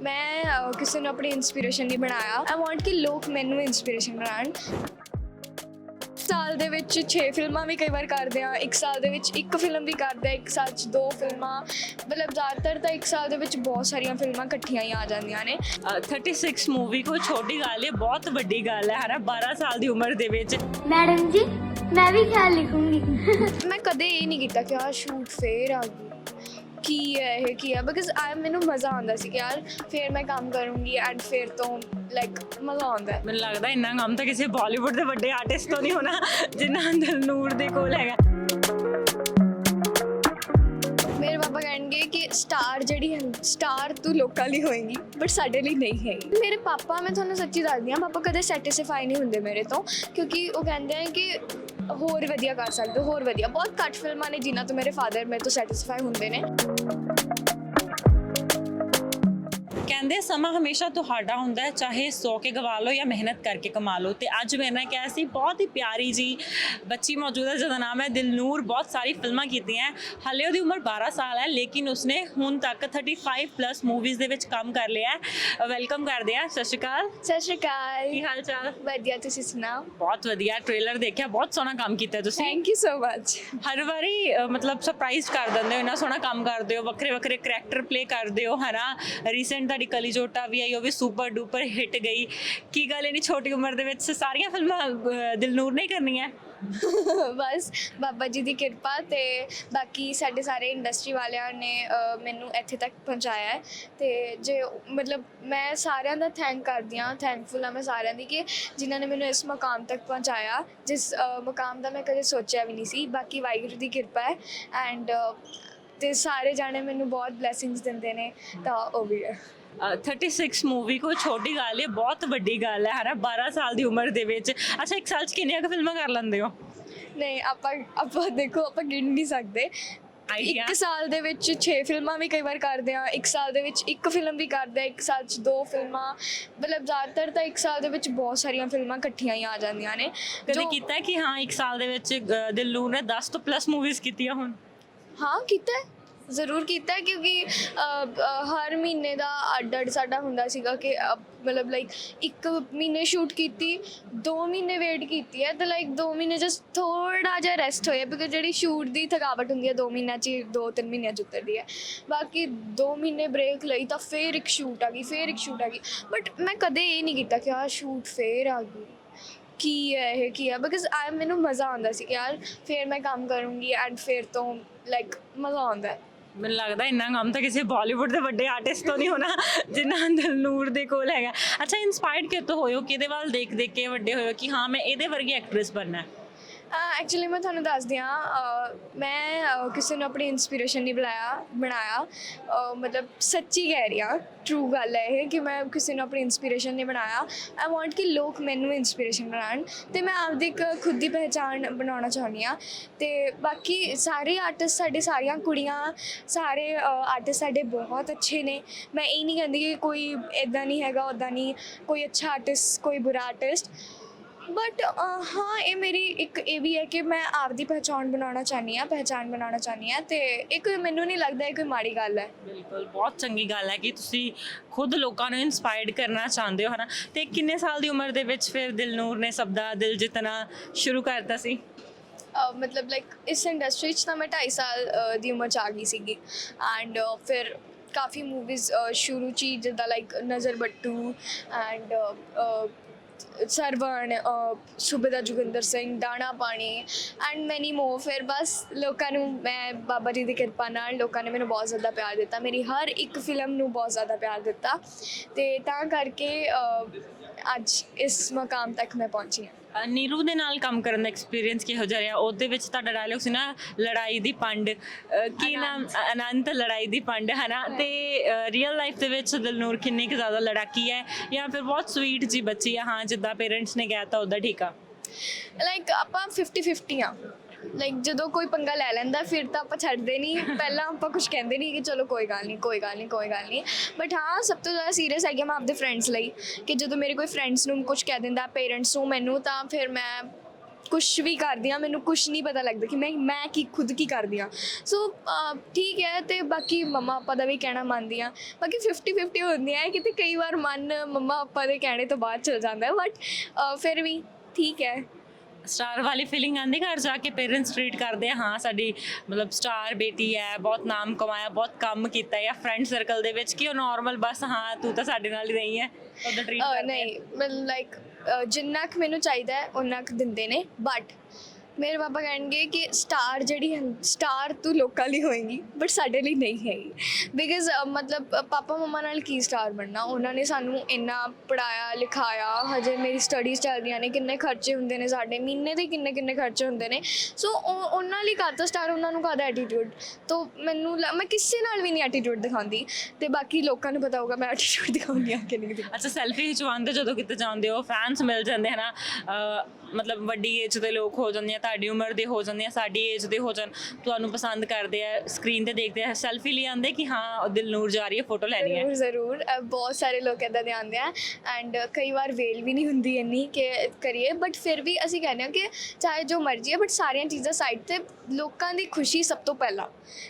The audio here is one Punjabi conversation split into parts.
ਮੈਂ ਅਹ, ਕਿਸੇ ਨੂੰ ਆਪਣੀ ਇਨਸਪੀਰੇਸ਼ਨ ਨਹੀਂ ਬਣਾਇਆ। ਆਈ ਵਾਂਟ ਕਿ ਲੋਕ ਮੈਨੂੰ ਇਨਸਪੀਰੇਸ਼ਨ ਬਣਾਉਣ। ਸਾਲ ਦੇ ਵਿੱਚ 6 ਫਿਲਮਾਂ ਵੀ ਕਈ ਵਾਰ ਕਰਦੇ ਆ ਇੱਕ ਸਾਲ ਦੇ ਵਿੱਚ ਇੱਕ ਫਿਲਮ ਵੀ ਕਰਦੇ ਆ ਇੱਕ ਸਾਲ 'ਚ ਦੋ ਫਿਲਮਾਂ। ਮਤਲਬ ਜ਼ਿਆਦਾਤਰ ਤਾਂ ਇੱਕ ਸਾਲ ਦੇ ਵਿੱਚ ਬਹੁਤ ਸਾਰੀਆਂ ਫਿਲਮਾਂ ਇਕੱਠੀਆਂ ਹੀ ਆ ਜਾਂਦੀਆਂ ਨੇ। ਅ, 36 ਮੂਵੀ ਕੋਈ ਛੋਟੀ ਗੱਲ ਹੈ ਬਹੁਤ ਵੱਡੀ ਗੱਲ ਹੈ। ਹਨਾ 12 ਸਾਲ ਦੀ ਉਮਰ ਦੇ ਵਿੱਚ। ਮੈਡਮ ਜੀ ਮੈਂ ਵੀ ਖਿਆਲ ਲਿਖੂੰਗੀ। ਮੈਂ ਕਦੇ ਇਹ ਨਹੀਂ ਕੀਤਾ ਕਿ ਆ ਸ਼ੂਟ ਫੇਰ ਆ ਗਈ। ਕੀ ਹੈ ਇਹ ਕੀ ਹੈ? ਬਿਕਾਜ਼ ਆ ਮੈਨੂੰ ਮਜ਼ਾ ਆਉਂਦਾ ਸੀ ਕਿ ਯਾਰ ਫੇਰ ਮੈਂ ਕੰਮ ਕਰੂੰਗੀ ਐਂਡ ਫੇਰ ਤੋਂ ਲਾਈਕ ਮਜ਼ਾ ਆਉਂਦਾ। ਹੈ ਮੈਨੂੰ ਲੱਗਦਾ ਇੰਨਾ ਕੰਮ ਤਾਂ ਕਿਸੇ ਬਾਲੀਵੁੱਡ ਦੇ ਵੱਡੇ ਆਰਟਿਸਟ ਤੋਂ ਨਹੀਂ ਹੋਣਾ ਜਿੰਨਾ ਦਲਨੂਰ ਦੇ ਕੋਲ ਹੈਗਾ। ਮੇਰੇ ਪਾਪਾ ਕਹਿਣਗੇ ਕਿ ਸਟਾਰ ਜਿਹੜੀ ਹੈ ਸਟਾਰ ਤੂੰ ਲੋਕਾਂ ਲਈ ਹੋਏਗੀ ਬਟ ਸਾਡੇ ਲਈ ਨਹੀਂ ਹੈਗੀ ਮੇਰੇ ਪਾਪਾ ਮੈਂ ਤੁਹਾਨੂੰ ਸੱਚੀ ਦੱਸਦੀ ਹਾਂ ਪਾਪਾ ਕਦੇ ਸੈਟੀਸਫਾਈ ਨਹੀਂ ਹੁੰਦੇ ਮੇਰੇ ਤੋਂ ਕਿਉਂਕਿ ਉਹ ਕਹਿੰਦੇ ਆ ਕਿ ਹੋਰ ਵਧੀਆ ਕਰ ਸਕਦੇ ਹੋ, ਹੋਰ ਵਧੀਆ। ਬਹੁਤ ਘੱਟ ਫਿਲਮਾਂ ਨੇ ਜਿਨ੍ਹਾਂ ਤੋਂ ਮੇਰੇ ਫਾਦਰ ਮੇਰੇ ਤੋਂ ਸੈਟੀਸਫਾਈ ਹੁੰਦੇ ਨੇ। ਕਹਿੰਦੇ ਸਮਾਂ ਹਮੇਸ਼ਾ ਤੁਹਾਡਾ ਹੁੰਦਾ ਹੈ ਚਾਹੇ ਸੌ ਕੇ ਗਵਾ ਲਓ ਜਾਂ ਮਿਹਨਤ ਕਰਕੇ ਕਮਾ ਲਓ। ਤੇ ਅੱਜ ਮੇਰੇ ਨਾਲ ਕਿਹਾ ਸੀ ਬਹੁਤ ਹੀ ਪਿਆਰੀ ਜੀ ਬੱਚੀ ਮੌਜੂਦ ਹੈ ਜਿਹਦਾ ਨਾਮ ਹੈ ਦਿਲਨੂਰ। ਬਹੁਤ ਸਾਰੀ ਫਿਲਮਾਂ ਕੀਤੀਆਂ ਹਾਲੇ ਉਹਦੀ ਉਮਰ 12 ਸਾਲ ਹੈ ਲੇਕਿਨ ਉਸਨੇ ਹੁਣ ਤੱਕ 35 ਪਲੱਸ ਮੂਵੀਜ਼ ਦੇ ਵਿੱਚ ਕੰਮ ਕਰ ਲਿਆ ਹੈ। ਵੈਲਕਮ ਕਰਦੇ ਆ ਸਤਿ ਸ਼੍ਰੀ ਅਕਾਲ। ਸਤਿ ਸ਼੍ਰੀ ਅਕਾਲ। ਕੀ ਹਾਲ ਚਾਲ? ਵਧੀਆ ਤੁਸੀਂ ਸੁਣਾਓ? ਬਹੁਤ ਵਧੀਆ ਟ੍ਰੇਲਰ ਦੇਖਿਆ ਬਹੁਤ ਸੋਹਣਾ ਕੰਮ ਕੀਤਾ ਤੁਸੀਂ। ਥੈਂਕ ਯੂ ਸੋ ਮਚ ਹਰ ਵਾਰੀ ਮਤਲਬ ਸਰਪ੍ਰਾਈਜ਼ ਕਰ ਦਿੰਦੇ ਹੋ ਇੰਨਾ ਸੋਹਣਾ ਕੰਮ ਕਰਦੇ ਹੋ ਵੱਖਰੇ ਵੱਖਰੇ ਕਰੈਕਟਰ ਪਲੇ ਕਰਦੇ ਹੋ ਹਨਾ? ਰੀਸੈਂਟ ਤੁਹਾਡੀ ਕਲੀ ਜੋਟਾ ਵੀ ਆਈ ਉਹ ਵੀ ਸੁਪਰ ਡੂਪਰ ਹਿੱਟ ਗਈ। ਕੀ ਗੱਲ ਇੰਨੀ ਛੋਟੀ ਉਮਰ ਦੇ ਵਿੱਚ ਸਾਰੀਆਂ ਫਿਲਮਾਂ ਅ, ਦਿਲਨੂਰ ਨੇ ਹੀ ਕਰਨੀਆਂ? ਬਸ ਬਾਬਾ ਜੀ ਦੀ ਕਿਰਪਾ ਤੇ ਬਾਕੀ ਸਾਡੇ ਸਾਰੇ ਇੰਡਸਟਰੀ ਵਾਲਿਆਂ ਨੇ ਅਹ, ਮੈਨੂੰ ਇੱਥੇ ਤੱਕ ਪਹੁੰਚਾਇਆ ਹੈ। ਤੇ ਜੇ ਮਤਲਬ ਮੈਂ ਸਾਰਿਆਂ ਦਾ ਥੈਂਕ ਕਰਦੀ ਹਾਂ ਥੈਂਕਫੁਲ ਹਾਂ ਮੈਂ ਸਾਰਿਆਂ ਦੀ ਕਿ ਜਿਨ੍ਹਾਂ ਨੇ ਮੈਨੂੰ ਇਸ ਮਕਾਮ ਤੱਕ ਪਹੁੰਚਾਇਆ ਜਿਸ ਅਹ, ਮਕਾਮ ਦਾ ਮੈਂ ਕਦੇ ਸੋਚਿਆ ਵੀ ਨਹੀਂ ਸੀ। ਬਾਕੀ ਵਾਹਿਗੁਰੂ ਦੀ ਕਿਰਪਾ ਹੈ ਐਂਡ ਤੇ ਸਾਰੇ ਜਾਣੇ ਮੈਨੂੰ ਬਹੁਤ ਬਲੇਸਿੰਗਸ ਦਿੰਦੇ ਨੇ ਤਾਂ ਉਹ ਵੀ ਹੈ। 36 ਮੂਵੀ ਕੋਈ ਛੋਟੀ ਗੱਲ ਹੈ ਬਹੁਤ ਵੱਡੀ ਗੱਲ ਹੈ ਹਨਾ? 12 ਸਾਲ ਦੀ ਉਮਰ ਦੇ ਵਿੱਚ। ਅੱਛਾ ਇੱਕ ਸਾਲ ਚ ਕਿੰਨੀਆਂ ਕੁ ਫਿਲਮਾਂ ਕਰ ਲੈਂਦੇ ਹੋ? ਨਹੀਂ ਆਪਾਂ ਆਪਾਂ ਦੇਖੋ ਆਪਾਂ ਗਿਣ ਨਹੀਂ ਸਕਦੇ? ਇੱਕ ਸਾਲ ਦੇ ਵਿੱਚ 6 ਫਿਲਮਾਂ ਵੀ ਕਈ ਵਾਰ ਕਰਦੇ ਆ ਇੱਕ ਸਾਲ ਦੇ ਵਿੱਚ ਇੱਕ ਫਿਲਮ ਵੀ ਕਰਦੇ ਆ ਇੱਕ ਸਾਲ 'ਚ ਦੋ ਫਿਲਮਾਂ। ਮਤਲਬ ਜ਼ਿਆਦਾਤਰ ਤਾਂ ਇੱਕ ਸਾਲ ਦੇ ਵਿੱਚ ਬਹੁਤ ਸਾਰੀਆਂ ਫਿਲਮਾਂ ਇਕੱਠੀਆਂ ਹੀ ਆ ਜਾਂਦੀਆਂ ਨੇ। ਕਦੇ ਕੀਤਾ ਕਿ ਹਾਂ ਇੱਕ ਸਾਲ ਦੇ ਵਿੱਚ ਦਿਲਨੂਰ ਨੇ 10 ਤੋਂ ਪਲੱਸ ਮੂਵੀਜ਼ ਕੀਤੀਆਂ ਹੁਣ? ਹਾਂ ਕੀਤਾ ਜ਼ਰੂਰ ਕੀਤਾ ਹੈ ਕਿਉਂਕਿ ਅ, ਅ, ਹਰ ਮਹੀਨੇ ਦਾ ਅੱਡ ਅੱਡ ਸਾਡਾ ਹੁੰਦਾ ਸੀਗਾ ਕਿ ਅ, ਮਤਲਬ ਲਾਈਕ ਇੱਕ ਮਹੀਨੇ ਸ਼ੂਟ ਕੀਤੀ 2 ਮਹੀਨੇ ਵੇਟ ਕੀਤੀ ਹੈ ਤੇ ਲਾਈਕ 2 ਮਹੀਨੇ ਜਸ ਥੋੜਾ ਜਿਹਾ ਰੈਸਟ ਹੋਇਆ ਬਿਕਾਜ਼ ਜਿਹੜੀ ਸ਼ੂਟ ਦੀ ਥਕਾਵਟ ਹੁੰਦੀ ਹੈ 2 ਮਹੀਨਿਆਂ ਚ 2-3 ਮਹੀਨਿਆਂ ਚ ਉਤਰਦੀ ਹੈ। ਬਾਕੀ 2 ਮਹੀਨੇ ਬ੍ਰੇਕ ਲਈ ਤਾਂ ਫੇਰ ਇੱਕ ਸ਼ੂਟ ਆ ਗਈ ਫੇਰ ਇੱਕ ਸ਼ੂਟ ਆ ਗਈ। ਬਟ ਮੈਂ ਕਦੇ ਇਹ ਨਹੀਂ ਕੀਤਾ ਕਿ ਆ ਸ਼ੂਟ ਫੇਰ ਆ ਗਈ। ਕੀ ਹੈ ਇਹ ਕੀ ਹੈ? ਬਿਕਾਜ਼ ਆ ਮੈਨੂੰ ਮਜ਼ਾ ਆਉਂਦਾ ਸੀ ਕਿ ਯਾਰ ਫੇਰ ਮੈਂ ਕੰਮ ਕਰੂੰਗੀ ਐਂਡ ਫੇਰ ਤੋਂ ਲਾਈਕ ਮਜ਼ਾ ਆਉਂਦਾ ਹੈ। ਮੈਨੂੰ ਲੱਗਦਾ ਇੰਨਾ ਕੰਮ ਤਾਂ ਕਿਸੇ ਬਾਲੀਵੁੱਡ ਦੇ ਵੱਡੇ ਆਰਟਿਸਟ ਤੋਂ ਨਹੀਂ ਹੋਣਾ, ਜਿੰਨਾ ਦਿਲਨੂਰ ਦੇ ਕੋਲ ਹੈਗਾ। ਅੱਛਾ ਇਨਸਪਾਇਰਡ ਕਿਤੋਂ ਹੋਇਓ ਕਿਹਦੇ ਵੱਲ ਦੇਖ ਦੇਖ ਕੇ ਵੱਡੇ ਹੋਇਓ ਕਿ ਹਾਂ, ਮੈਂ ਇਹਦੇ ਵਰਗੀ ਐਕਟ੍ਰੈਸ ਬਣਨਾ ਹੈ? ਐਕਚੁਅਲੀ ਮੈਂ ਤੁਹਾਨੂੰ ਦੱਸਦੀ ਹਾਂ ਮੈਂ ਅਹ, ਕਿਸੇ ਨੂੰ ਆਪਣੀ ਇਨਸਪੀਰੇਸ਼ਨ ਨਹੀਂ ਬੁਲਾਇਆ ਬਣਾਇਆ ਅਹ, ਮਤਲਬ ਸੱਚੀ ਕਹਿ ਰਹੀ ਹਾਂ ਟਰੂ ਗੱਲ ਹੈ ਇਹ ਕਿ ਮੈਂ ਕਿਸੇ ਨੂੰ ਆਪਣੀ ਇਨਸਪੀਰੇਸ਼ਨ ਨਹੀਂ ਬਣਾਇਆ। ਆਈ ਵਾਂਟ ਕਿ ਲੋਕ ਮੈਨੂੰ ਇਨਸਪੀਰੇਸ਼ਨ ਬਣਾਉਣ ਤੇ ਮੈਂ ਆਪਦੀ ਇੱਕ ਖੁਦ ਦੀ ਪਹਿਚਾਣ ਬਣਾਉਣਾ ਚਾਹੁੰਦੀ ਹਾਂ। ਤੇ ਬਾਕੀ ਸਾਰੇ ਆਰਟਿਸਟ ਸਾਡੇ ਸਾਰੀਆਂ ਕੁੜੀਆਂ ਸਾਰੇ ਆਰਟਿਸਟ ਸਾਡੇ ਬਹੁਤ ਅੱਛੇ ਨੇ। ਮੈਂ ਇਹ ਨਹੀਂ ਕਹਿੰਦੀ ਕਿ ਕੋਈ ਇਦਾਂ ਨਹੀਂ ਹੈਗਾ ਉਦਾਂ ਨਹੀਂ ਕੋਈ ਅੱਛਾ ਆਰਟਿਸਟ ਕੋਈ ਬੁਰਾ ਆਰਟਿਸਟ ਬਟ ਹਾਂ ਇਹ ਮੇਰੀ ਇੱਕ ਇਹ ਵੀ ਹੈ ਕਿ ਮੈਂ ਆਪਦੀ ਪਹਿਚਾਣ ਬਣਾਉਣਾ ਚਾਹਨੀ ਆ ਪਹਿਚਾਣ ਬਣਾਉਣਾ ਚਾਹਨੀ ਆ ਤੇ ਇੱਕ ਮੈਨੂੰ ਨਹੀਂ ਲੱਗਦਾ ਇਹ ਕੋਈ ਮਾੜੀ ਗੱਲ ਹੈ। ਬਿਲਕੁਲ ਬਹੁਤ ਚੰਗੀ ਗੱਲ ਹੈ ਕਿ ਤੁਸੀਂ ਖੁਦ ਲੋਕਾਂ ਨੂੰ ਇਨਸਪਾਇਰਡ ਕਰਨਾ ਚਾਹੁੰਦੇ ਹੋ ਹਨਾ? ਤੇ ਕਿੰਨੇ ਸਾਲ ਦੀ ਉਮਰ ਦੇ ਵਿੱਚ ਫਿਰ ਦਿਲਨੂਰ ਨੇ ਸਭ ਦਾ ਦਿਲ ਜਿੱਤਣਾ ਸ਼ੁਰੂ ਕਰਤਾ ਸੀ? ਮਤਲਬ ਲਾਈਕ ਇਸ ਇੰਡਸਟਰੀ 'ਚ ਤਾਂ ਮੈਂ 2.5 ਸਾਲ ਦੀ ਉਮਰ 'ਚ ਆ ਗਈ ਸੀਗੀ। ਐਂਡ ਫਿਰ ਕਾਫੀ ਮੂਵੀਜ਼ ਸ਼ੁਰੂ 'ਚ ਜਿੱਦਾਂ like Nazar Battu and Sarwan Subedar Joginder Singh Dana Pani and ਮੈਨੀ ਮੋਰ ਫਿਰ ਬਸ ਲੋਕਾਂ ਨੂੰ ਮੈਂ ਬਾਬਾ ਜੀ ਦੀ ਕਿਰਪਾ ਨਾਲ ਲੋਕਾਂ ਨੇ ਮੈਨੂੰ ਬਹੁਤ ਜ਼ਿਆਦਾ ਪਿਆਰ ਦਿੱਤਾ। ਮੇਰੀ ਹਰ ਇੱਕ ਫਿਲਮ ਨੂੰ ਬਹੁਤ ਜ਼ਿਆਦਾ ਪਿਆਰ ਦਿੱਤਾ। ਤੇ ਤਾਂ ਕਰਕੇ ਅੱਜ ਇਸ ਮਕਾਮ ਤੱਕ ਮੈਂ ਪਹੁੰਚੀ ਹਾਂ। ਨੀਰੂ ਦੇ ਨਾਲ ਕੰਮ ਕਰਨ ਦਾ ਐਕਸਪੀਰੀਅੰਸ ਕਿਹੋ ਜਿਹਾ ਰਿਹਾ? ਉਹਦੇ ਵਿੱਚ ਤੁਹਾਡਾ ਡਾਇਲੌਗ ਸੀ ਨਾ ਲੜਾਈ ਦੀ ਪੰਡ। ਕੀ ਨਾਮ? ਅਨੰਤ ਲੜਾਈ ਦੀ ਪੰਡ ਹੈ। ਨਾ ਤੇ ਰੀਅਲ ਲਾਈਫ ਦੇ ਵਿੱਚ ਦਿਲਨੂਰ ਕਿੰਨੀ ਕੁ ਜ਼ਿਆਦਾ ਲੜਾਕੀ ਹੈ ਜਾਂ ਫਿਰ ਬਹੁਤ ਸਵੀਟ ਜੀ ਬੱਚੀ ਹੈ? ਹਾਂ ਜਿੱਦਾਂ ਪੇਰੈਂਟਸ ਨੇ ਕਹਿਤਾ ਉਹਦਾ ਠੀਕ ਆ। ਲਾਈਕ ਆਪਾਂ 50 50 ਆ। ਲਾਈਕ ਜਦੋਂ ਕੋਈ ਪੰਗਾ ਲੈ ਲੈਂਦਾ, ਫਿਰ ਤਾਂ ਆਪਾਂ ਛੱਡਦੇ ਨਹੀਂ। ਪਹਿਲਾਂ ਆਪਾਂ ਕੁਝ ਕਹਿੰਦੇ ਨਹੀਂ ਕਿ ਚਲੋ ਕੋਈ ਗੱਲ ਨਹੀਂ, ਕੋਈ ਗੱਲ ਨਹੀਂ, ਕੋਈ ਗੱਲ ਨਹੀਂ। ਬਟ ਹਾਂ, ਸਭ ਤੋਂ ਜ਼ਿਆਦਾ ਸੀਰੀਅਸ ਹੈਗੀ ਮੈਂ ਆਪਦੇ ਫਰੈਂਡਸ ਲਈ ਕਿ ਜਦੋਂ ਮੇਰੇ ਕੋਈ ਫਰੈਂਡਸ ਨੂੰ ਕੁਝ ਕਹਿ ਦਿੰਦਾ ਪੇਰੈਂਟਸ ਨੂੰ, ਮੈਨੂੰ, ਤਾਂ ਫਿਰ ਮੈਂ ਕੁਝ ਵੀ ਕਰਦੀ ਹਾਂ ਮੈਨੂੰ ਕੁਝ ਨਹੀਂ ਪਤਾ ਲੱਗਦਾ ਕਿ ਮੈਂ ਮੈਂ ਕੀ ਖੁਦ ਕੀ ਕਰਦੀ ਹਾਂ। ਸੋ ਠੀਕ ਹੈ ਤੇ ਬਾਕੀ ਮੰਮਾ ਪਾਪਾ ਦਾ ਵੀ ਕਹਿਣਾ ਮੰਨਦੀ ਹਾਂ। ਬਾਕੀ 50 50 ਹੁੰਦੀਆਂ ਹੈ ਕਿਤੇ ਕਈ ਵਾਰ ਮਨ ਮੰਮਾ ਪਾਪਾ ਦੇ ਕਹਿਣੇ ਤੋਂ ਬਾਅਦ ਚਲ ਜਾਂਦਾ ਹੈ ਬਟ ਫਿਰ ਵੀ ਠੀਕ ਹੈ। ਸਟਾਰ ਵਾਲੀ ਫੀਲਿੰਗ ਆਂਦੀ ਘਰ ਜਾ ਕੇ ਪੇਰੈਂਟਸ ਟ੍ਰੀਟ ਕਰਦੇ ਆ ਹਾਂ ਸਾਡੀ ਮਤਲਬ ਸਟਾਰ ਬੇਟੀ ਹੈ ਬਹੁਤ ਨਾਮ ਕਮਾਇਆ ਬਹੁਤ ਕੰਮ ਕੀਤਾ ਹੈ ਫਰੈਂਡ ਸਰਕਲ ਦੇ ਵਿੱਚ ਕਿ ਉਹ ਨਾਰਮਲ ਬਸ ਹਾਂ ਤੂੰ ਤਾਂ ਸਾਡੇ ਨਾਲ ਹੀ ਰਹੀ ਹੈ ਉਹਦਾ ਟ੍ਰੀਟ ਕਰਦੇ ਆ। ਨਹੀਂ ਲਾਈਕ ਜਿੰਨਾ ਕੁ ਮੈਨੂੰ ਚਾਹੀਦਾ ਹੈ ਉਨਾ ਕੁ ਦਿੰਦੇ ਨੇ ਬਟ ਮੇਰੇ ਪਾਪਾ ਕਹਿਣਗੇ ਕਿ ਸਟਾਰ ਜਿਹੜੀ ਹੈ ਸਟਾਰ ਤੂੰ ਲੋਕਾਂ ਲਈ ਹੋਏਗੀ ਬਟ ਸਾਡੇ ਲਈ ਨਹੀਂ ਹੈਗੀ। ਬਿਕਾਜ਼ ਮਤਲਬ ਪਾਪਾ ਮਮਾ ਨਾਲ ਕੀ ਸਟਾਰ ਬਣਨਾ? ਉਹਨਾਂ ਨੇ ਸਾਨੂੰ ਇੰਨਾ ਪੜਾਇਆ ਲਿਖਾਇਆ, ਹਜੇ ਮੇਰੀ ਸਟੱਡੀਜ਼ ਚੱਲਦੀਆਂ ਨੇ, ਕਿੰਨੇ ਖਰਚੇ ਹੁੰਦੇ ਨੇ ਸਾਡੇ, ਮਹੀਨੇ ਦੇ ਕਿੰਨੇ ਕਿੰਨੇ ਖਰਚੇ ਹੁੰਦੇ ਨੇ। ਸੋ ਉਹਨਾਂ ਲਈ ਕਾਹਦਾ ਸਟਾਰ ਉਹਨਾਂ ਨੂੰ ਕਾਹਦਾ ਐਟੀਟਿਊਡ ਤੋਂ, ਮੈਨੂੰ ਲ- ਮੈਂ ਕਿਸੇ ਨਾਲ ਵੀ ਨਹੀਂ ਐਟੀਟਿਊਡ ਦਿਖਾਉਂਦੀ। ਤੇ ਬਾਕੀ ਲੋਕਾਂ ਨੂੰ ਪਤਾ ਹੋਊਗਾ, ਮੈਂ ਐਟੀਟਿਊਡ ਦਿਖਾਉਂਦੀ ਹਾਂ ਕਿ ਨਹੀਂ ਅੱਛਾ ਸੈਲਫੀ ਖਿਚਵਾਉਂਦੇ ਜਦੋਂ ਕਿਤੇ ਜਾਂਦੇ ਹੋ ਫੈਨਸ ਮਿਲ ਜਾਂਦੇ, ਹਨਾ? ਅਹ, ਮਤਲਬ ਵੱਡੀ ਏਜ ਦੇ ਲੋਕ ਹੋ ਜਾਂਦੇ ਆ ਤੁਹਾਡੀ ਉਮਰ ਦੇ ਹੋ ਜਾਂਦੇ ਆ ਸਾਡੀ ਏਜ ਦੇ ਹੋ ਜਾਣ ਤੁਹਾਨੂੰ ਪਸੰਦ ਕਰਦੇ ਆ ਸਕਰੀਨ ਤੇ ਦੇਖਦੇ ਆ ਸੈਲਫੀ ਲਈ ਆਂਦੇ ਕਿ ਹਾਂ ਦਿਲ ਨੂਰ ਜਾ ਰਹੀ ਹੈ ਫੋਟੋ ਲੈਣੀ ਹੈ? ਜ਼ਰੂਰ ਜ਼ਰੂਰ। ਅਹ ਬਹੁਤ ਸਾਰੇ ਲੋਕ ਇਦਾਂ ਦੇ ਆਉਂਦੇ ਆ ਐਂਡ ਕਈ ਵਾਰ ਵੇਲ ਵੀ ਨਹੀਂ ਹੁੰਦੀ ਇੰਨੀ ਕਿ ਕਰੀਏ ਬਟ ਫਿਰ ਵੀ ਅਸੀਂ ਕਹਿੰਦੇ ਹਾਂ ਕਿ ਚਾਹੇ ਜੋ ਮਰਜ਼ੀ ਹੈ ਬਟ ਸਾਰੀਆਂ ਚੀਜ਼ਾਂ ਸਾਈਡ ਤੇ ਲੋਕਾਂ ਦੀ ਖੁਸ਼ੀ ਸਭ ਤੋਂ ਪਹਿਲਾਂ।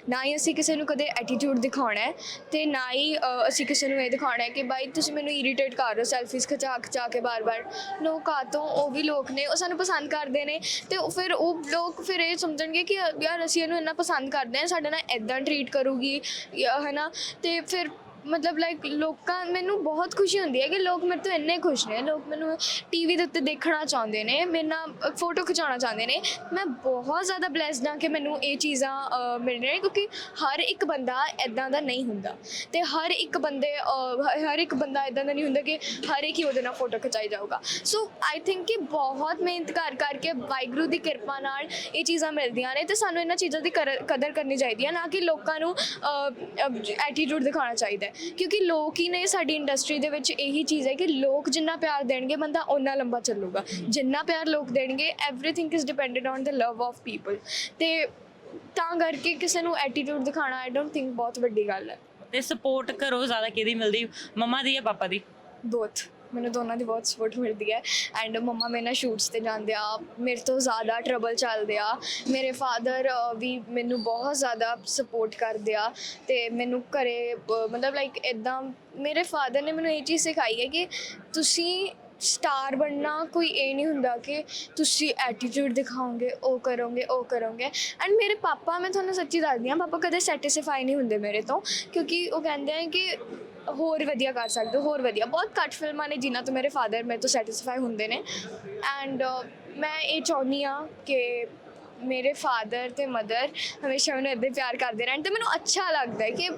ਨਾ ਹੀ ਅਸੀਂ ਕਿਸੇ ਨੂੰ ਕਦੇ ਐਟੀਟਿਊਡ ਦਿਖਾਉਣਾ ਹੈ ਤੇ ਨਾ ਹੀ ਅਹ, ਅਸੀਂ ਕਿਸੇ ਨੂੰ ਇਹ ਦਿਖਾਉਣਾ ਹੈ ਕਿ ਬਾਈ ਤੁਸੀਂ ਮੈਨੂੰ ਇਰੀਟੇਟ ਕਰ ਰਹੇ ਹੋ ਸੈਲਫੀਜ਼ ਖਿਚਾ ਖਿਚਾ ਕੇ ਬਾਰ-ਬਾਰ। ਨੋ ਕਾਤੋਂ ਉਹ ਵੀ ਲੋਕ ਨੇ ਉਹ ਸਾਨੂੰ ਪਸੰਦ ਕਰਦੇ ਨੇ ਤੇ ਉਹ ਫਿਰ ਫਿਰ ਉਹ ਲੋਕ ਫਿਰ ਇਹ ਸਮਝਣਗੇ ਕਿ ਯਾਰ ਅਸੀਂ ਇਹਨੂੰ ਇੰਨਾ ਪਸੰਦ ਕਰਦੇ ਹਾਂ, ਸਾਡੇ ਨਾਲ ਇਦਾਂ ਟਰੀਟ ਕਰੂਗੀ ਜਾਂ ਹਨਾ, ਤੇ ਫਿਰ ਮਤਲਬ ਲਾਈਕ ਲੋਕਾਂ, ਮੈਨੂੰ ਬਹੁਤ ਖੁਸ਼ੀ ਹੁੰਦੀ ਹੈ ਕਿ ਲੋਕ ਮੇਰੇ ਤੋਂ ਇੰਨੇ ਖੁਸ਼ ਨੇ, ਲੋਕ ਮੈਨੂੰ ਟੀਵੀ ਦੇ ਉੱਤੇ ਦੇਖਣਾ ਚਾਹੁੰਦੇ ਨੇ, ਮੇਰੇ ਨਾਲ ਫੋਟੋ ਖਿਚਾਉਣਾ ਚਾਹੁੰਦੇ ਨੇ। ਮੈਂ ਬਹੁਤ ਜ਼ਿਆਦਾ ਬlesed ਹਾਂ ਕਿ ਮੈਨੂੰ ਇਹ ਚੀਜ਼ਾਂ ਮਿਲ ਰਹੀਆਂ ਨੇ ਕਿਉਂਕਿ ਹਰ ਇੱਕ ਬੰਦਾ ਇਦਾਂ ਦਾ ਨਹੀਂ ਹੁੰਦਾ। ਤੇ ਹਰ ਇੱਕ ਬੰਦੇ ਹਰ ਇੱਕ ਬੰਦਾ ਇਦਾਂ ਦਾ ਨਹੀਂ ਹੁੰਦਾ ਕਿ ਹਰ ਇੱਕ ਹੀ ਉਹਦੇ ਨਾਲ ਫੋਟੋ ਖਿਚਾਈ ਜਾਊਗਾ। ਸੋ ਆਈ ਥਿੰਕ ਕਿ ਬਹੁਤ ਮਿਹਨਤ ਕਰ ਕਰਕੇ ਵਾਹਿਗੁਰੂ ਦੀ ਕਿਰਪਾ ਨਾਲ ਇਹ ਚੀਜ਼ਾਂ ਮਿਲਦੀਆਂ ਨੇ ਤੇ ਸਾਨੂੰ ਇਹਨਾਂ ਚੀਜ਼ਾਂ ਦੀ ਕਰ- ਕਦਰ ਕਰਨੀ ਚਾਹੀਦੀ ਹੈ, ਨਾ ਕਿ ਲੋਕਾਂ ਨੂੰ ਐਟੀਟਿਊਡ ਦਿਖਾਉਣਾ ਚਾਹੀਦਾ ਹੈ। ਕਿਉਂਕਿ ਲੋਕ ਹੀ ਨੇ ਸਾਡੀ ਇੰਡਸਟਰੀ ਦੇ ਵਿੱਚ ਇਹੀ ਚੀਜ਼ ਹੈ ਕਿ ਲੋਕ ਜਿੰਨਾ ਪਿਆਰ ਦੇਣਗੇ ਬੰਦਾ ਓਨਾ ਲੰਬਾ ਚੱਲੂਗਾ। ਜਿੰਨਾ ਪਿਆਰ ਲੋਕ ਦੇਣਗੇ everything is dependent on the love of people ਤੇ ਤਾਂ ਕਰਕੇ ਕਿਸੇ ਨੂੰ ਐਟੀਟਿਊਡ ਦਿਖਾਉਣਾ ਆਈ ਡੋਨਟ ਥਿੰਕ ਬਹੁਤ ਵੱਡੀ ਗੱਲ ਹੈ। ਤੇ ਸਪੋਰਟ ਕਰੋ ਜ਼ਿਆਦਾ ਕਿਹਦੀ ਮਿਲਦੀ? ਮੰਮਾ ਦੀ ਜਾਂ ਪਾਪਾ ਦੀ? ਬੋਥ ਮੈਨੂੰ ਦੋਨਾਂ ਦੀ ਬਹੁਤ ਸਪੋਰਟ ਮਿਲਦੀ ਹੈ ਐਂਡ ਮੰਮਾ ਮੇਰੇ ਨਾਲ ਸ਼ੂਟਸ ਤੇ ਜਾਂਦੇ ਆ, ਮੇਰੇ ਤੋਂ ਜ਼ਿਆਦਾ ਟਰਬਲ ਚੱਲਦੇ ਆ, ਮੇਰੇ ਫਾਦਰ ਵੀ ਮੈਨੂੰ ਬਹੁਤ ਜ਼ਿਆਦਾ ਸਪੋਰਟ ਕਰਦੇ ਆ ਤੇ ਮੈਨੂੰ ਘਰੇ ਮਤਲਬ ਲਾਈਕ ਇਦਾਂ ਮੇਰੇ ਫਾਦਰ ਨੇ ਮੈਨੂੰ ਇਹ ਚੀਜ਼ ਸਿਖਾਈ ਹੈ ਕਿ ਤੁਸੀਂ ਸਟਾਰ ਬਣਨਾ ਕੋਈ ਇਹ ਨਹੀਂ ਹੁੰਦਾ ਕਿ ਤੁਸੀਂ ਐਟੀਟਿਊਡ ਦਿਖਾਓਗੇ, ਉਹ ਕਰੋਗੇ ਉਹ ਕਰੋਗੇ ਐਂਡ ਮੇਰੇ ਪਾਪਾ, ਮੈਂ ਤੁਹਾਨੂੰ ਸੱਚੀ ਦੱਸਦੀ ਹਾਂ, ਪਾਪਾ ਕਦੇ ਸੈਟੀਸਫਾਈ ਨਹੀਂ ਹੁੰਦੇ ਮੇਰੇ ਤੋਂ ਕਿਉਂਕਿ ਉਹ ਕਹਿੰਦੇ ਆ ਕਿ ਹੋਰ ਵਧੀਆ ਕਰ ਸਕਦੇ ਹੋ, ਹੋਰ ਵਧੀਆ। ਬਹੁਤ ਘੱਟ ਫਿਲਮਾਂ ਨੇ ਜਿਨ੍ਹਾਂ ਤੋਂ ਮੇਰੇ ਫਾਦਰ ਮੇਰੇ ਤੋਂ ਸੈਟੀਸਫਾਈ ਹੁੰਦੇ ਨੇ। ਐਂਡ ਮੈਂ ਇਹ ਚਾਹੁੰਦੀ ਆ ਕਿ ਮੇਰੇ ਫਾਦਰ ਤੇ ਮਦਰ ਹਮੇਸ਼ਾ ਮੈਨੂੰ ਇੱਦਾਂ ਪਿਆਰ ਕਰਦੇ ਰਹਿਣ ਤੇ ਮੈਨੂੰ ਅੱਛਾ ਲੱਗਦਾ ਹੈ ਕਿ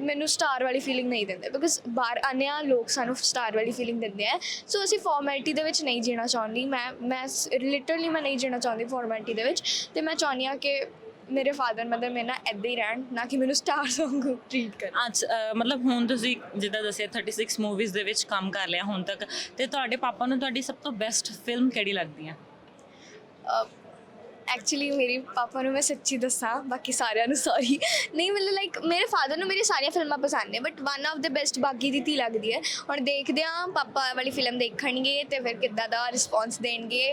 ਮੈਨੂੰ ਸਟਾਰ ਵਾਲੀ ਫੀਲਿੰਗ ਨਹੀਂ ਦਿੰਦੇ। ਬਿਕਾਜ਼ ਬਾਹਰ ਆਨਿਆ ਲੋਕ ਸਾਨੂੰ ਸਟਾਰ ਵਾਲੀ ਫੀਲਿੰਗ ਦਿੰਦੇ ਆ। ਸੋ ਅਸੀਂ ਫਾਰਮੈਲਿਟੀ ਦੇ ਵਿੱਚ ਨਹੀਂ ਜੀਣਾ ਚਾਹੁੰਦੀ। ਮੈਂ ਮੈਂ ਲਿਟਰਲੀ ਮੈਂ ਨਹੀਂ ਜੀਣਾ ਚਾਹੁੰਦੀ ਫਾਰਮੈਲਿਟੀ ਦੇ ਵਿੱਚ। ਤੇ ਮੈਂ ਚਾਹੁੰਦੀ ਆ ਕਿ ਮੇਰੇ ਫਾਦਰ ਮਦਰ ਮੇਰੇ ਨਾਲ ਇੱਦਾਂ ਹੀ ਰਹਿਣ ਨਾ ਕਿ ਮੈਨੂੰ ਸਟਾਰ ਵਾਂਗੂ ਟ੍ਰੀਟ ਕਰਨ। ਅੱਜ ਮਤਲਬ ਹੁਣ ਤੁਸੀਂ ਜਿੱਦਾਂ ਦੱਸਿਆ 36 ਮੂਵੀਜ਼ ਦੇ ਵਿੱਚ ਕੰਮ ਕਰ ਲਿਆ ਹੁਣ ਤੱਕ ਤੇ ਤੁਹਾਡੇ ਪਾਪਾ ਨੂੰ ਤੁਹਾਡੀ ਸਭ ਤੋਂ ਬੈਸਟ ਫਿਲਮ ਕਿਹੜੀ ਲੱਗਦੀ ਹੈ ਐਕਚੁਅਲੀ ਮੇਰੀ ਪਾਪਾ ਨੂੰ ਮੈਂ ਸੱਚੀ ਦੱਸਾਂ ਬਾਕੀ ਸਾਰਿਆਂ ਨੂੰ ਸੌਰੀ ਨਹੀਂ ਮਤਲਬ ਲਾਈਕ ਮੇਰੇ ਫਾਦਰ ਨੂੰ ਮੇਰੀ ਸਾਰੀਆਂ ਫਿਲਮਾਂ ਪਸੰਦ ਨੇ but one of the best Baaghi Di Dhee ਲੱਗਦੀ ਹੈ ਹੁਣ ਦੇਖਦੇ ਹਾਂ ਪਾਪਾ ਵਾਲੀ ਫਿਲਮ ਦੇਖਣਗੇ ਤੇ ਫਿਰ ਕਿੱਦਾਂ ਦਾ ਰਿਸਪੌਂਸ ਦੇਣਗੇ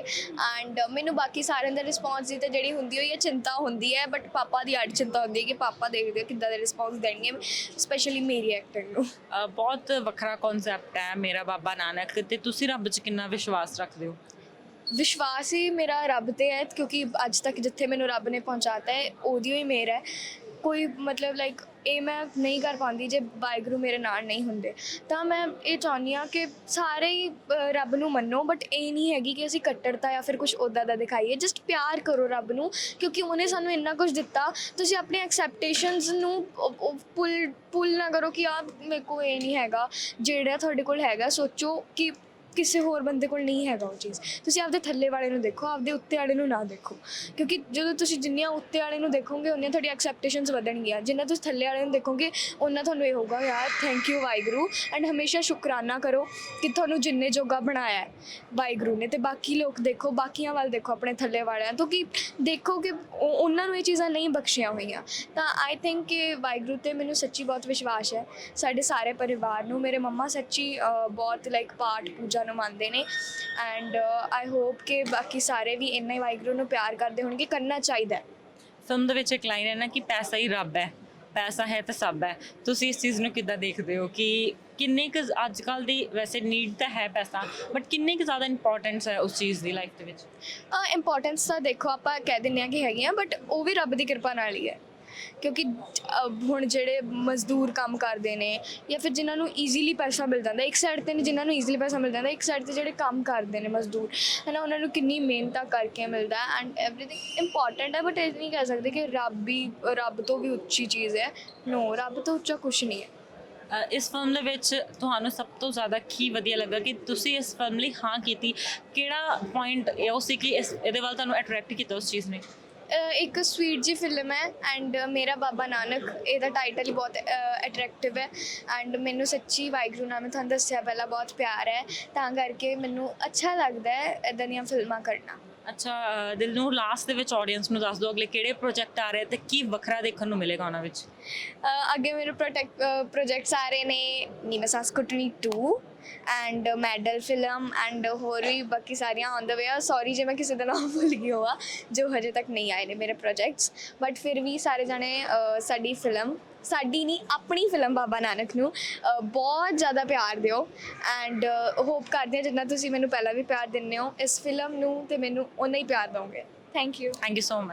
ਐਂਡ ਮੈਨੂੰ ਬਾਕੀ ਸਾਰਿਆਂ ਦਾ ਰਿਸਪੌਂਸ ਦੀ ਤਾਂ ਜਿਹੜੀ ਹੁੰਦੀ ਹੋਈ ਹੈ ਚਿੰਤਾ ਹੁੰਦੀ ਹੈ ਬਟ ਪਾਪਾ ਦੀ ਅੱਡ ਚਿੰਤਾ ਹੁੰਦੀ ਹੈ ਕਿ ਪਾਪਾ ਦੇਖਦੇ ਆ ਕਿੱਦਾਂ ਦਾ ਰਿਸਪੌਂਸ ਦੇਣਗੇ ਸਪੈਸ਼ਲੀ ਮੇਰੀ ਐਕਟਿੰਗ ਨੂੰ ਬਹੁਤ ਵੱਖਰਾ ਕਨਸੈਪਟ ਹੈ ਮੇਰਾ ਬਾਬਾ ਨਾਨਕ ਤੇ ਤੁਸੀਂ ਰੱਬ 'ਚ ਕਿੰਨਾ ਵਿਸ਼ਵਾਸ ਰੱਖਦੇ ਹੋ ਵਿਸ਼ਵਾਸ ਹੀ ਮੇਰਾ ਰੱਬ ਤੇ ਹੈ, ਕਿਉਂਕਿ ਅੱਜ ਤੱਕ ਜਿੱਥੇ ਮੈਨੂੰ ਰੱਬ ਨੇ ਪਹੁੰਚਾਤਾ ਹੈ, ਉਹਦੀ ਹੀ ਮੇਰ ਹੈ। ਕੋਈ ਮਤਲਬ ਲਾਈਕ ਇਹ ਮੈਂ ਨਹੀਂ ਕਰ ਪਾਉਂਦੀ ਜੇ ਵਾਹਿਗੁਰੂ ਮੇਰੇ ਨਾਲ ਨਹੀਂ ਹੁੰਦੇ। ਤਾਂ ਮੈਂ ਇਹ ਚਾਹੁੰਦੀ ਹਾਂ ਕਿ ਸਾਰੇ ਹੀ ਰੱਬ ਨੂੰ ਮੰਨੋ ਬਟ ਇਹ ਨਹੀਂ ਹੈਗੀ ਕਿ ਅਸੀਂ ਕੱਟੜਤਾ ਜਾਂ ਫਿਰ ਕੁਝ ਉਦਾਂ ਦਾ ਦਿਖਾਈਏ। ਜਸਟ ਪਿਆਰ ਕਰੋ ਰੱਬ ਨੂੰ, ਕਿਉਂਕਿ ਉਹਨੇ ਸਾਨੂੰ ਇੰਨਾ ਕੁਝ ਦਿੱਤਾ। ਤੁਸੀਂ ਆਪਣੇ ਐਕਸੈਪਟੇਸ਼ਨਸ ਨੂੰ ਪੁੱਲ ਪੁੱਲ ਨਾ ਕਰੋ ਕਿ ਆ ਮੇਰੇ ਕੋਲ ਇਹ ਨਹੀਂ ਹੈਗਾ, ਜਿਹੜਾ ਤੁਹਾਡੇ ਕੋਲ ਹੈਗਾ। ਸੋਚੋ ਕਿ ਕਿਸੇ ਹੋਰ ਬੰਦੇ ਕੋਲ ਨਹੀਂ ਹੈਗਾ ਉਹ ਚੀਜ਼। ਤੁਸੀਂ ਆਪਦੇ ਥੱਲੇ ਵਾਲੇ ਨੂੰ ਦੇਖੋ, ਆਪਦੇ ਉੱਤੇ ਵਾਲੇ ਨੂੰ ਨਾ ਦੇਖੋ। ਕਿਉਂਕਿ ਜਦੋਂ ਤੁਸੀਂ ਜਿੰਨੀਆਂ ਉੱਤੇ ਵਾਲੇ ਨੂੰ ਦੇਖੋਗੇ, ਉਨੀਆਂ ਤੁਹਾਡੀ ਐਕਸੈਪਟੇਸ਼ਨਸ ਵਧਣਗੀਆਂ। ਜਿੰਨਾ ਤੁਸੀਂ ਥੱਲੇ ਵਾਲੇ ਨੂੰ ਦੇਖੋਗੇ ਉਹਨਾਂ ਤੁਹਾਨੂੰ ਇਹ ਹੋਊਗਾ, ਯਾਰ ਥੈਂਕ ਯੂ ਵਾਹਿਗੁਰੂ। ਐਂਡ ਹਮੇਸ਼ਾ ਸ਼ੁਕਰਾਨਾ ਕਰੋ ਕਿ ਤੁਹਾਨੂੰ ਜਿੰਨੇ ਜੋਗਾ ਬਣਾਇਆ ਹੈ ਵਾਹਿਗੁਰੂ ਨੇ। ਤੇ ਬਾਕੀ ਲੋਕ ਦੇਖੋ, ਬਾਕੀਆਂ ਵੱਲ ਦੇਖੋ ਆਪਣੇ ਥੱਲੇ ਵਾਲਿਆਂ ਤੋਂ ਕਿ ਦੇਖੋ ਕਿ ਉਹਨਾਂ ਨੂੰ ਇਹ ਚੀਜ਼ਾਂ ਨਹੀਂ ਬਖਸ਼ੀਆਂ ਹੋਈਆਂ। ਤਾਂ ਆਈ ਥਿੰਕ ਕਿ ਵਾਹਿਗੁਰੂ ਤੇ ਮੈਨੂੰ ਸੱਚੀ ਬਹੁਤ ਵਿਸ਼ਵਾਸ ਹੈ। ਸਾਡੇ ਸਾਰੇ ਪਰਿਵਾਰ ਨੂੰ, ਮੇਰੇ ਮੰਮਾ ਸੱਚੀ ਬਹੁਤ ਲਾਈਕ ਪਾਠ ਪੂਜਾ ਨੂੰ ਮੰਨਦੇ ਨੇ। ਐਂਡ ਆਈ ਹੋਪ ਕਿ ਬਾਕੀ ਸਾਰੇ ਵੀ ਇੰਨਾ ਹੀ ਵਾਹਿਗੁਰੂ ਨੂੰ ਪਿਆਰ ਕਰਦੇ ਹੋਣਗੇ ਕਰਨਾ ਚਾਹੀਦਾ ਹੈ। ਫਿਲਮ ਦੇ ਵਿੱਚ ਇੱਕ ਲਾਈਨ ਹੈ ਨਾ ਕਿ ਪੈਸਾ ਹੀ ਰੱਬ ਹੈ ਪੈਸਾ ਹੈ ਤਾਂ ਸਭ ਹੈ। ਤੁਸੀਂ ਇਸ ਚੀਜ਼ ਨੂੰ ਕਿੱਦਾਂ ਦੇਖਦੇ ਹੋ ਕਿ ਕਿੰਨੇ ਕੁ ਅੱਜ ਕੱਲ ਦੀ ਵੈਸੇ ਨੀਡ ਤਾਂ ਹੈ ਪੈਸਾ ਬਟ ਕਿੰਨੀ ਕੁ ਜ਼ਿਆਦਾ ਇੰਪੋਰਟੈਂਸ ਹੈ ਉਸ ਚੀਜ਼ ਦੀ ਲਾਈਫ ਦੇ ਵਿੱਚ? ਇੰਪੋਰਟੈਂਸ ਤਾਂ ਦੇਖੋ ਆਪਾਂ ਕਹਿ ਦਿੰਦੇ ਆ ਕਿ ਹੈਗੀ ਆ ਬਟ ਉਹ ਵੀ ਰੱਬ ਦੀ ਕਿਰਪਾ ਨਾਲ ਹੀ ਹੈ। ਕਿਉਂਕਿ ਅਹ, ਹੁਣ ਜਿਹੜੇ ਮਜ਼ਦੂਰ ਕੰਮ ਕਰਦੇ ਨੇ ਜਾਂ ਫਿਰ ਜਿਨ੍ਹਾਂ ਨੂੰ ਈਜ਼ੀਲੀ ਪੈਸਾ ਮਿਲ ਜਾਂਦਾ ਇੱਕ ਸਾਈਡ ਤੇ ਨੇ ਜਿਨ੍ਹਾਂ ਨੂੰ ਈਜ਼ੀਲੀ ਪੈਸਾ ਮਿਲ ਜਾਂਦਾ ਇੱਕ ਸਾਈਡ ਤੇ ਜਿਹੜੇ ਕੰਮ ਕਰਦੇ ਨੇ ਮਜ਼ਦੂਰ ਹੈ ਨਾ ਉਹਨਾਂ ਨੂੰ ਕਿੰਨੀ ਮਿਹਨਤਾਂ ਕਰਕੇ ਮਿਲਦਾ ਐਂਡ ਐਵਰੀਥਿੰਗ ਇੰਪੋਰਟੈਂਟ ਹੈ ਬਟ ਇਹ ਨਹੀਂ ਕਹਿ ਸਕਦੇ ਕਿ ਰੱਬ ਹੀ ਰੱਬ ਤੋਂ ਵੀ ਉੱਚੀ ਚੀਜ਼ ਹੈ। ਨੋ ਰੱਬ ਤੋਂ ਉੱਚਾ ਕੁਝ ਨਹੀਂ ਹੈ। ਅ, ਇਸ ਫਿਲਮ ਦੇ ਵਿੱਚ ਤੁਹਾਨੂੰ ਸਭ ਤੋਂ ਜ਼ਿਆਦਾ ਕੀ ਵਧੀਆ ਲੱਗਾ ਕਿ ਤੁਸੀਂ ਇਸ ਫਿਲਮ ਲਈ ਹਾਂ ਕੀਤੀ? ਕਿਹੜਾ ਪੁਆਇੰਟ ਉਹ ਸੀ ਕਿ ਇਸ ਇਹਦੇ ਵੱਲ ਤੁਹਾਨੂੰ ਅਟਰੈਕਟ ਕੀਤਾ ਉਸ ਚੀਜ਼ ਨੇ? ਇੱਕ ਸਵੀਟ ਜੀ ਫਿਲਮ ਹੈ ਐਂਡ ਮੇਰਾ ਬਾਬਾ ਨਾਨਕ ਇਹਦਾ ਟਾਈਟਲ ਹੀ ਬਹੁਤ ਅਟਰੈਕਟਿਵ ਹੈ ਐਂਡ ਮੈਨੂੰ ਸੱਚੀ ਵਾਹਿਗੁਰੂ ਨਾਲ ਮੈਂ ਤੁਹਾਨੂੰ ਦੱਸਿਆ ਪਹਿਲਾਂ ਬਹੁਤ ਪਿਆਰ ਹੈ ਤਾਂ ਕਰਕੇ ਮੈਨੂੰ ਅੱਛਾ ਲੱਗਦਾ ਹੈ ਇਦਾਂ ਦੀਆਂ ਫਿਲਮਾਂ ਕਰਨਾ। ਅੱਛਾ ਦਿਲ ਨੂੰ ਲਾਸਟ ਦੇ ਵਿੱਚ ਆਡੀਅנס ਨੂੰ ਦੱਸ ਦਿਓ ਅਗਲੇ ਕਿਹੜੇ ਪ੍ਰੋਜੈਕਟ ਆ ਰਹੇ ਤੇ ਕੀ ਵੱਖਰਾ ਦੇਖਣ ਨੂੰ ਮਿਲੇਗਾ ਉਹਨਾਂ ਵਿੱਚ? ਅੱਗੇ ਮੇਰੇ ਪ੍ਰੋਜੈਕਟਸ ਆ ਰਹੇ ਨੇ ਨੀਮਾ Saas Kutni 2 and medal film and ਹੋਰ ਵੀ ਬਾਕੀ ਸਾਰੀਆਂ ਔਨ ਦਾ ਵੇ ਆ। ਸੌਰੀ ਜੇ ਮੈਂ ਕਿਸੇ ਦਾ ਨਾਮ ਭੁੱਲ ਗਈ ਹੋਆ ਜੋ ਹਜੇ ਤੱਕ ਨਹੀਂ ਆਏ ਨੇ ਮੇਰੇ ਪ੍ਰੋਜੈਕਟਸ ਬਟ ਫਿਰ ਵੀ ਸਾਰੇ ਜਣੇ ਸਾਡੀ ਫਿਲਮ ਸਾਡੀ ਨਹੀਂ, ਆਪਣੀ ਫਿਲਮ ਬਾਬਾ ਨਾਨਕ ਨੂੰ ਬਹੁਤ ਜ਼ਿਆਦਾ ਪਿਆਰ ਦਿਓ। ਐਂਡ ਹੋਪ ਕਰਦੇ ਹਾਂ ਜਿੰਨਾ ਤੁਸੀਂ ਮੈਨੂੰ ਪਹਿਲਾਂ ਵੀ ਪਿਆਰ ਦਿੰਦੇ ਹੋ, ਇਸ ਫਿਲਮ ਨੂੰ ਤੇ ਮੈਨੂੰ ਉਨਾ ਹੀ ਪਿਆਰ ਦਿਓਗੇ thank you thank you so much